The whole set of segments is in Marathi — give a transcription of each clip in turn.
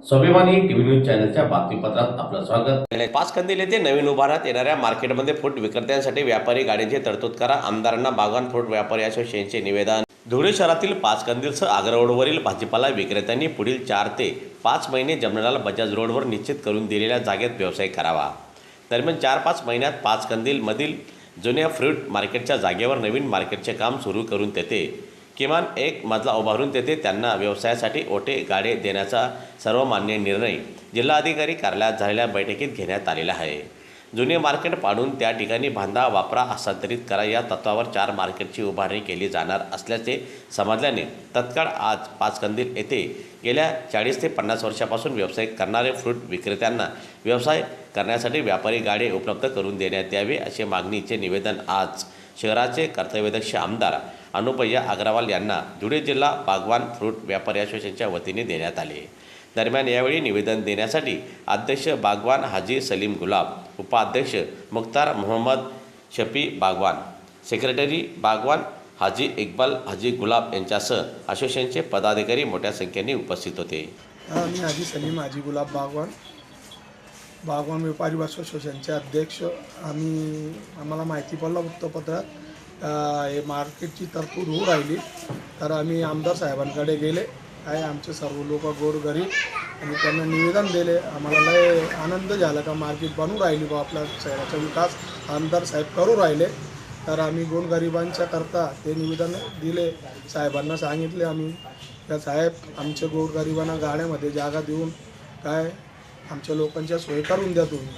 स्वाभिमानी टीव्ही न्यूज चॅनलच्या बातमीपत्रात आपलं स्वागत. पाच कंदील येथे नवीन उभारण्यात येणाऱ्या मार्केटमध्ये फूट विक्रेत्यांसाठी व्यापारी गाड्यांची तरतूद करा. आमदारांना बागान फूट व्यापारी असोसिएशनचे निवेदन. धुळे शहरातील पाच कंदीलसह आग्रा रोडवरील भाजीपाला विक्रेत्यांनी पुढील चार ते पाच महिने जमनाला बजाज रोडवर निश्चित करून दिलेल्या जागेत व्यवसाय करावा. दरम्यान चार पाच महिन्यात पाच कंदीलमधील जुन्या फ्रूट मार्केटच्या जागेवर नवीन मार्केटचे काम सुरू करून तेथे किमान एक मजला उभारून तेथे त्यांना व्यवसायासाठी ओटे गाडे देण्याचा सर्वमान्य निर्णय जिल्हाधिकारी कार्यालयात झालेल्या बैठकीत घेण्यात आलेला आहे. जुने मार्केट पाडून त्या ठिकाणी बांधा वापरा हस्तांतरित करा या तत्वावर चार मार्केटची उभारणी केली जाणार असल्याचे समजल्याने तत्काळ आज पाचकंदील येथे गेल्या चाळीस ते पन्नास वर्षापासून व्यवसाय करणारे फ्रूट विक्रेत्यांना व्यवसाय करण्यासाठी व्यापारी गाडे उपलब्ध करून देण्यात यावे असे मागणीचे निवेदन आज शहराचे कर्तव्यदक्ष आमदार अनुपय्या अग्रवाल यांना धुळे जिल्हा बागवान फ्रूट व्यापारी असोसिएशनच्या वतीने देण्यात आले. दरम्यान यावेळी निवेदन देण्यासाठी अध्यक्ष बागवान हाजी सलीम गुलाब उपाध्यक्ष मुख्तार मोहम्मद शफी बागवान सेक्रेटरी बागवान हाजी इक्बाल हाजी गुलाब यांच्यासह असोसिएशनचे पदाधिकारी मोठ्या संख्येने उपस्थित होते. मी हाजी सलीम हाजी गुलाब बागवान. बागवान व्यापारी असोसिएशनचे अध्यक्ष. आम्ही आम्हाला माहिती पडलं वृत्तपत्रात. हे मार्केटची तरतूद होऊ राहिली. तर आम्ही आमदार साहेबांकडे गेले. काय आमचे सर्व लोक गोरगरीब आणि त्यांना निवेदन दिले. आम्हाला लय आनंद झाला का मार्केट बनवू राहिली बा आपल्या शहराचा विकास. आमदार साहेब करू राहिले. तर आम्ही गोरगरिबांच्या करता ते निवेदन दिले. साहेबांना सांगितले आम्ही. त्या साहेब आमच्या गोरगरिबांना गाड्यामध्ये जागा देऊन काय आमच्या लोकांच्या सोय करून द्या तुम्ही.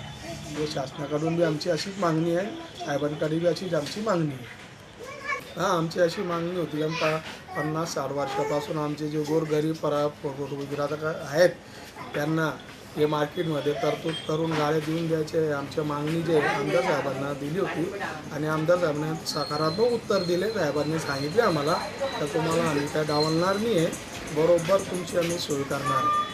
म्हणजे शासनाकडून बी आमची अशीच मागणी आहे. साहेबांकडे बी अशीच आमची मागणी आहे. हां आमची अशी मागणी होती. कारण पा पन्नास साठ वर्षापासून आमचे जे गोरगरीब परा गुजरात आहेत त्यांना हे मार्केटमध्ये तरतूद करून गाळे देऊन द्यायचे. आमच्या मागणी जे आमदार साहेबांना दिली होती आणि आमदार साहेबांनी सकारात्मक उत्तर दिले. साहेबांनी सांगितले आम्हाला तर तुम्हाला आम्ही काय डावलणार नाही आहे बरोबर तुमची आम्ही सोय करणार. आहे